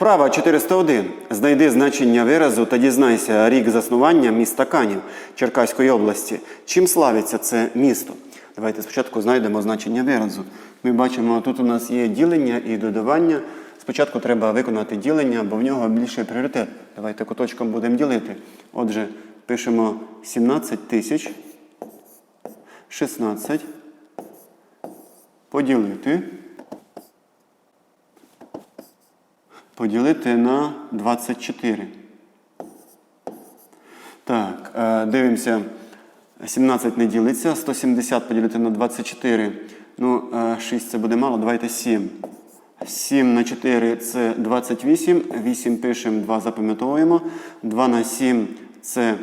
Вправа 401. Знайди значення виразу та дізнайся рік заснування міста Канів Черкаської області. Чим славиться це місто? Давайте спочатку знайдемо значення виразу. Ми бачимо, тут у нас є ділення і додавання. Спочатку треба виконати ділення, бо в нього більший пріоритет. Давайте куточком будемо ділити. Отже, пишемо 17 тисяч 16 поділити. Поділити на 24. Так, е, дивимося. 17 не ділиться. 170 поділити на 24. Ну, е, 6 це буде мало. Давайте 7. 7 на 4 це 28. 8 пишемо, 2 запам'ятовуємо. 2 на 7 це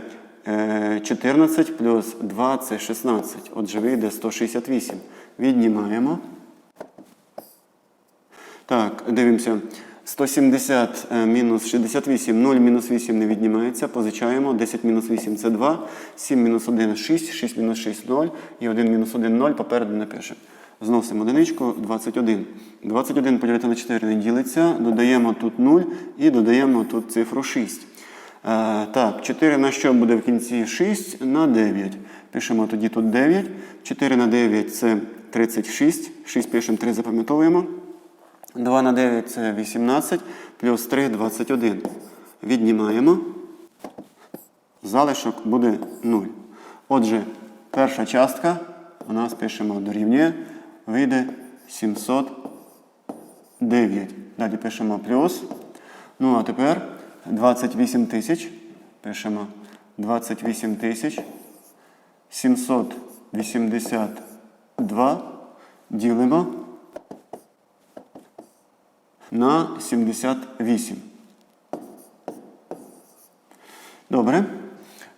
е, 14, плюс 2 це 16. Отже, вийде 168. Віднімаємо. Так, дивимося. 170 е, мінус 68, 0 мінус 8 не віднімається. Позичаємо. 10 мінус 8 це 2. 7 мінус 1 6, 6 мінус 6 0. І 1 мінус 1 0. Попереду не пишемо. Зносимо одиничку 21. 21 поділити на 4 не ділиться. Додаємо тут 0 і додаємо тут цифру 6. Е, так, 4 на що буде в кінці 6 на 9. Пишемо тоді тут 9. 4 на 9 це 36. 6 пишемо, 3 запам'ятовуємо. 2 на 9 це 18, плюс 3 21. Віднімаємо. Залишок буде 0. Отже, перша частка у нас пишемо дорівнює, вийде 709. Далі пишемо плюс. Ну, а тепер 28 тисяч. Пишемо 28 тисяч 782 ділимо на 78. Добре.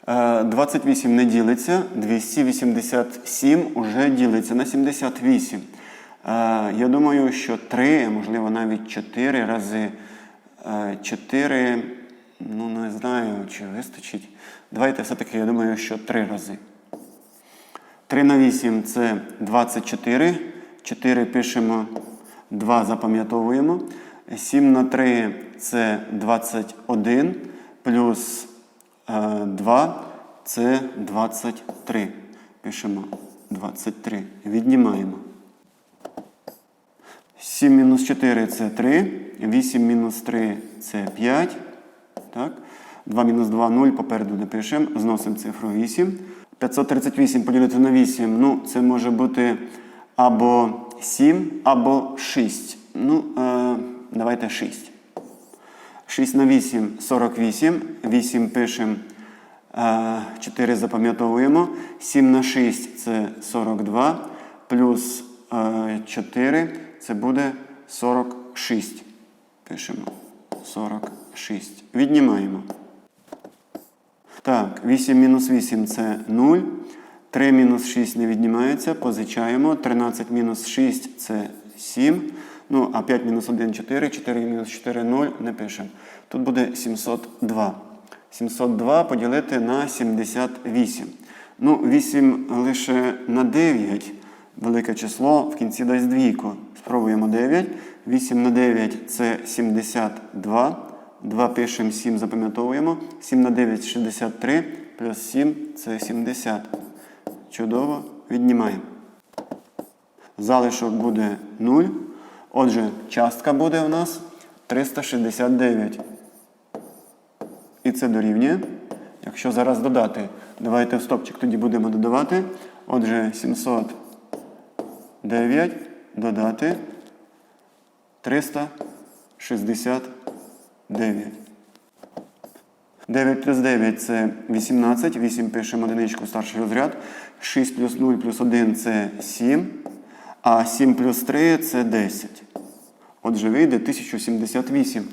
Е, 28 не ділиться, 287 уже ділиться на 78. Е, Я думаю, що 3, можливо, навіть 4 рази. 4, ну не знаю, чи вистачить. Давайте все-таки, я думаю, що 3 рази. 3 на 8 це 24. 4 пишемо, 2 запам'ятовуємо. 7 на 3 це 21. Плюс е, 2 це 23. Пишемо 23. Віднімаємо. 7 мінус 4 це 3. 8 мінус 3 це 5. Так? 2 мінус 2 0. Попереду не пишемо. Зносимо цифру 8. 538 поділити на 8. Ну, це може бути або 7, або 6. Ну, е, давайте 6. 6 на 8 48. 8 пишемо. 4 запам'ятовуємо. 7 на 6 це 42. Плюс 4 це буде 46. Пишемо 46. Віднімаємо. Так, 8 мінус 8 це 0. 3 мінус 6 не віднімається. Позичаємо. 13 мінус 6 це 7. Ну, а 5 мінус 1 4. 4 мінус 4 0. Не пишемо. Тут буде 702. 702 поділити на 78. Ну, 8 лише на 9. Велике число в кінці дасть двійку. Спробуємо 9. 8 на 9 це 72. 2 пишемо, 7 запам'ятовуємо. 7 на 9 63. Плюс 7 це 70. Чудово. Віднімаємо. Залишок буде 0. Отже, частка буде у нас 369. І це дорівнює. Якщо зараз додати, давайте в стопчик тоді будемо додавати. Отже, 709 додати 369. 9 плюс 9 це 18. 8 пишемо одиничку старший розряд. 6 плюс 0 плюс 1 це 7. А 7 плюс 3 це 10. Отже, вийде 1078.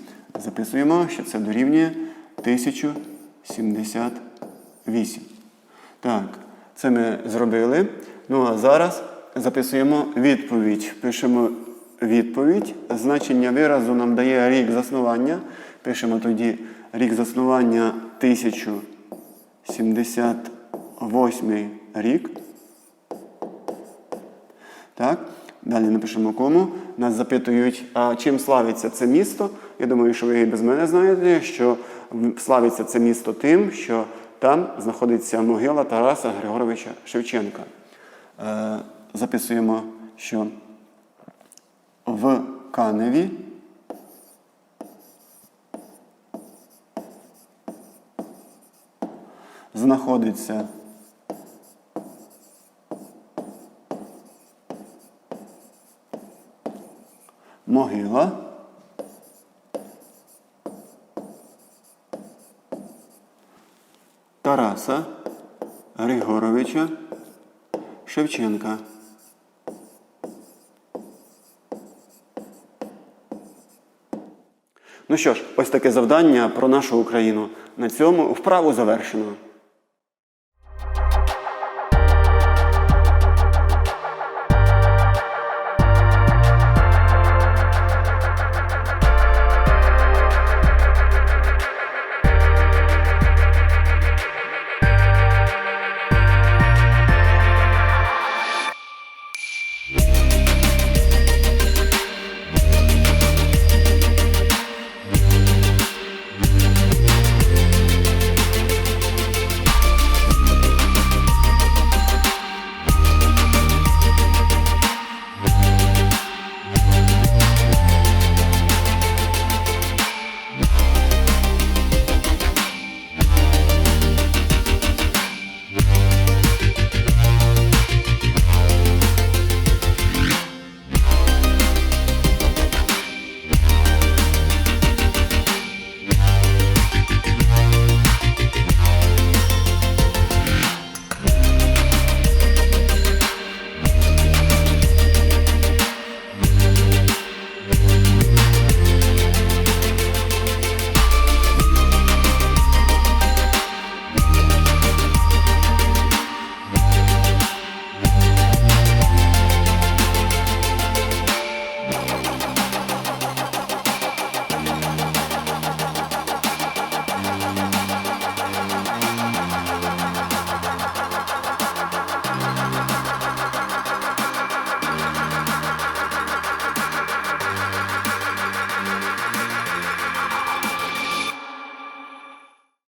Записуємо, що це дорівнює 1078. Так, це ми зробили. Ну а зараз записуємо відповідь. Пишемо відповідь. Значення виразу нам дає рік заснування. Пишемо тоді рік заснування 1078 рік. Так. Далі напишемо кому. Нас запитують, а чим славиться це місто. Я думаю, що ви і без мене знаєте, що славиться це місто тим, що там знаходиться могила Тараса Григоровича Шевченка. Е, записуємо, що в Каневі знаходиться могила Тараса Григоровича Шевченка. Ну що ж, ось таке завдання про нашу Україну. На цьому вправу завершено.